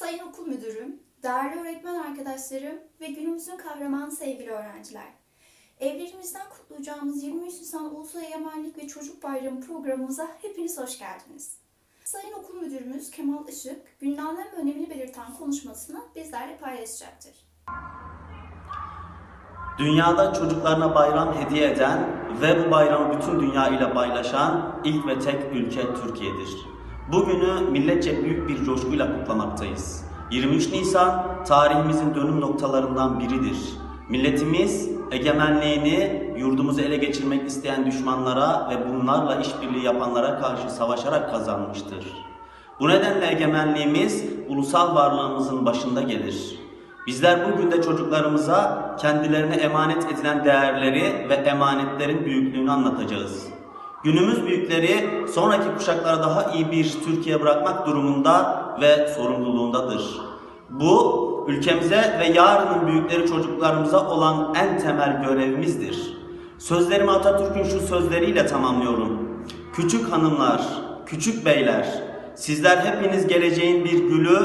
Sayın Okul Müdürüm, değerli öğretmen arkadaşlarım ve günümüzün kahramanı sevgili öğrenciler. Evlerimizden kutlayacağımız 23 Nisan Ulusal Egemenlik ve Çocuk Bayramı programımıza hepiniz hoş geldiniz. Sayın Okul Müdürümüz Kemal Işık, gündemden önemini belirten konuşmasını bizlerle paylaşacaktır. Dünyada çocuklarına bayram hediye eden ve bu bayramı bütün dünya ile paylaşan ilk ve tek ülke Türkiye'dir. Bugünü milletçe büyük bir coşkuyla kutlamaktayız. 23 Nisan tarihimizin dönüm noktalarından biridir. Milletimiz egemenliğini yurdumuzu ele geçirmek isteyen düşmanlara ve bunlarla işbirliği yapanlara karşı savaşarak kazanmıştır. Bu nedenle egemenliğimiz ulusal varlığımızın başında gelir. Bizler bugün de çocuklarımıza kendilerine emanet edilen değerleri ve emanetlerin büyüklüğünü anlatacağız. Günümüz büyükleri sonraki kuşaklara daha iyi bir Türkiye bırakmak durumunda ve sorumluluğundadır. Bu ülkemize ve yarının büyükleri çocuklarımıza olan en temel görevimizdir. Sözlerimi Atatürk'ün şu sözleriyle tamamlıyorum. Küçük hanımlar, küçük beyler, sizler hepiniz geleceğin bir gülü,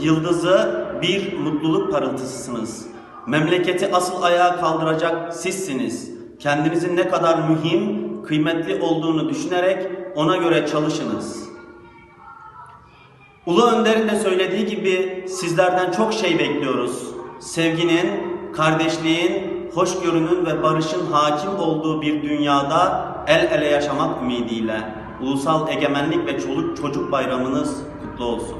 yıldızı, bir mutluluk parıltısısınız. Memleketi asıl ayağa kaldıracak sizsiniz. Kendinizin ne kadar mühim, kıymetli olduğunu düşünerek ona göre çalışınız. Ulu Önder'in de söylediği gibi sizlerden çok şey bekliyoruz. Sevginin, kardeşliğin, hoşgörünün ve barışın hakim olduğu bir dünyada el ele yaşamak ümidiyle Ulusal Egemenlik ve Çoluk Çocuk Bayramınız kutlu olsun.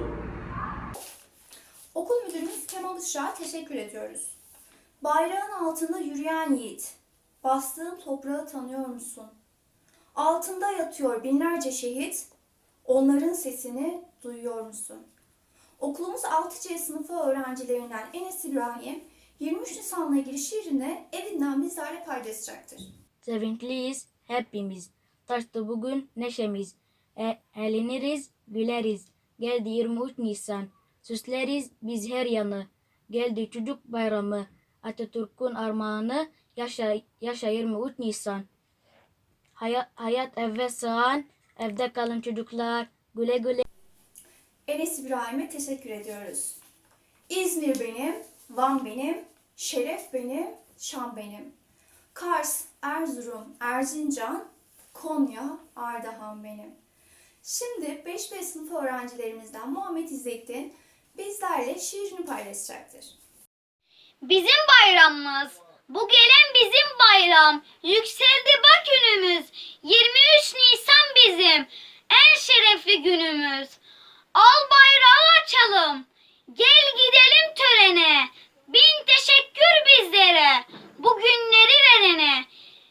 Okul Müdürümüz Kemal Işık'a teşekkür ediyoruz. Bayrağın altında yürüyen yiğit, bastığın toprağı tanıyor musun? Altında yatıyor binlerce şehit, onların sesini duyuyor musun? Okulumuz 6C sınıfı öğrencilerinden Enes İbrahim, 23 Nisan'la ilgili şiirini evinden bizlerle paylaşacaktır. Sevinçliyiz hepimiz. Taştı bugün neşemiz. E, eğleniriz, güleriz. Geldi 23 Nisan. Süsleriz biz her yanı. Geldi çocuk bayramı. Atatürk'ün armağanı. Yaşa, yaşa 23 Nisan. Hayat, hayat eve sığan. Evde kalın çocuklar. Güle güle. Enes İbrahim'e teşekkür ediyoruz. İzmir benim, Van benim, Şeref benim, Şam benim. Kars, Erzurum, Erzincan, Konya, Ardahan benim. Şimdi 5B sınıfı öğrencilerimizden Muhammed İzzettin bizlerle şiirini paylaşacaktır. Bizim bayramımız. Bu gelen bizim bayram. Yükseldi bak günümüz. 23 Nisan bizim. En şerefli günümüz. Al bayrağı açalım. Gel gidelim törene. Bin teşekkür bizlere. Bu günleri verene.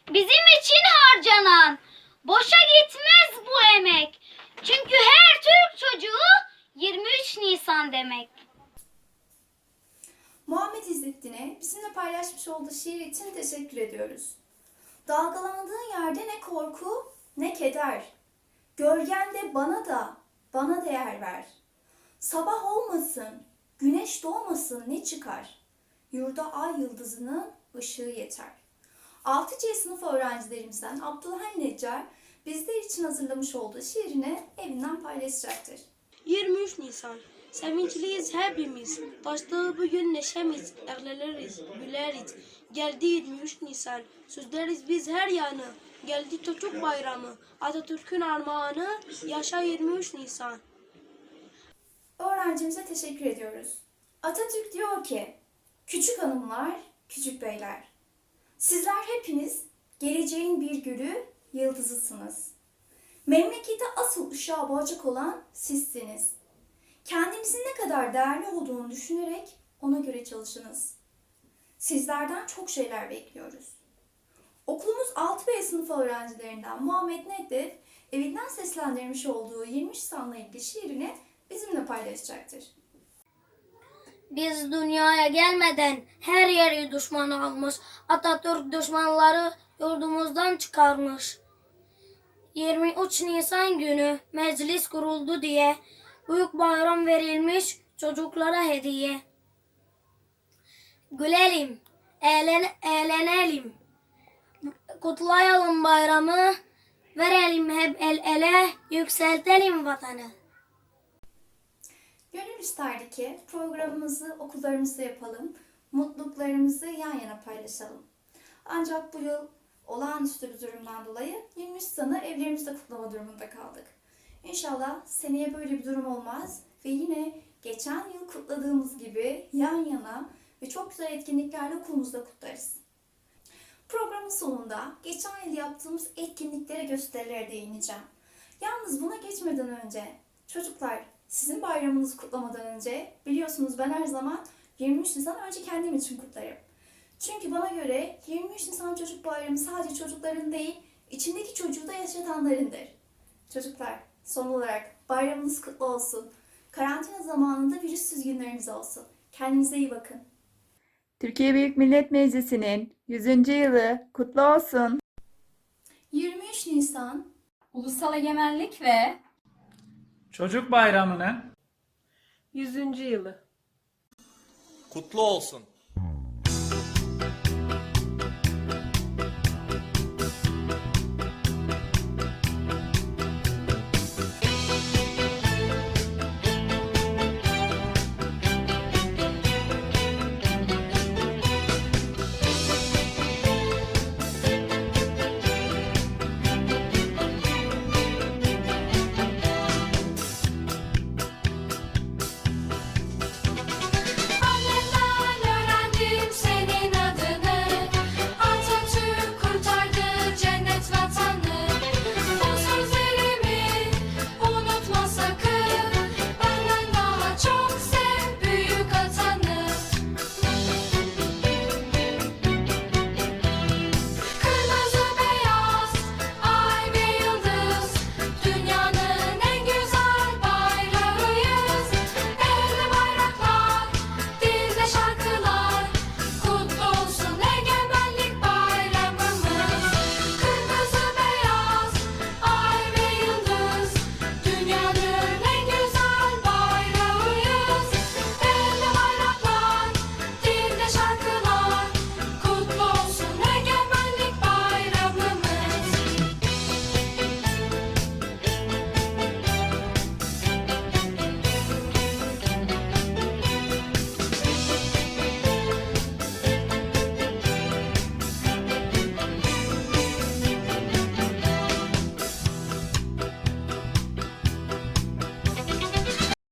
Bizim için harcanan. Boşa gitmez bu emek. Çünkü her Türk çocuğu 23 Nisan demek. Muhammed İzzettin'e bizimle paylaşmış olduğu şiir için teşekkür ediyoruz. Dalgalandığın yerde ne korku ne keder. Gölgende bana da, bana değer ver. Sabah olmasın, güneş doğmasın ne çıkar? Yurda ay yıldızının ışığı yeter. 6C sınıf öğrencilerimizden Abdülhal Neccar bizler için hazırlamış olduğu şiirini evinden paylaşacaktır. 23 Nisan. Sevinçliyiz hepimiz. Taştığı bugün neşemiz. Eğleniriz, güleriz. Geldi 23 Nisan. Süsleriz biz her yanı. Geldi çocuk bayramı. Atatürk'ün armağanı. Yaşa 23 Nisan. Öğrencimize teşekkür ediyoruz. Atatürk diyor ki, küçük hanımlar, küçük beyler. Sizler hepiniz geleceğin bir gülü, yıldızısınız. Memlekete asıl ışığa boğacak olan sizsiniz. Kendinizin ne kadar değerli olduğunu düşünerek ona göre çalışınız. Sizlerden çok şeyler bekliyoruz. Okulumuz 6B sınıfı öğrencilerinden Muhammed Neddet evinden seslendirmiş olduğu 23 Nisan'la ilgili şiirini bizimle paylaşacaktır. Biz dünyaya gelmeden her yeri düşman almış. Atatürk düşmanları yurdumuzdan çıkarmış. 23 Nisan günü meclis kuruldu diye büyük bayram verilmiş çocuklara hediye. Gülelim, eğlen, eğlenelim, kutlayalım bayramı, verelim hep el ele, yükseltelim vatanı. Gönül isterdi ki programımızı okullarımızda yapalım, mutluluklarımızı yan yana paylaşalım. Ancak bu yıl olağanüstü bir durumdan dolayı 23 Nisan'ı evlerimizde kutlama durumunda kaldık. İnşallah seneye böyle bir durum olmaz ve yine geçen yıl kutladığımız gibi yan yana ve çok güzel etkinliklerle okulumuzda kutlarız. Programın sonunda geçen yıl yaptığımız etkinliklere, gösterilere değineceğim. Yalnız buna geçmeden önce çocuklar sizin bayramınızı kutlamadan önce biliyorsunuz ben her zaman 23 Nisan önce kendim için kutlarım. Çünkü bana göre 23 Nisan Çocuk Bayramı sadece çocukların değil, içindeki çocuğu da yaşatanlarındır. Çocuklar, son olarak bayramınız kutlu olsun. Karantina zamanında virüssüz günleriniz olsun. Kendinize iyi bakın. Türkiye Büyük Millet Meclisi'nin 100. yılı kutlu olsun. 23 Nisan Ulusal Egemenlik ve Çocuk Bayramı'nın 100. yılı. Kutlu olsun.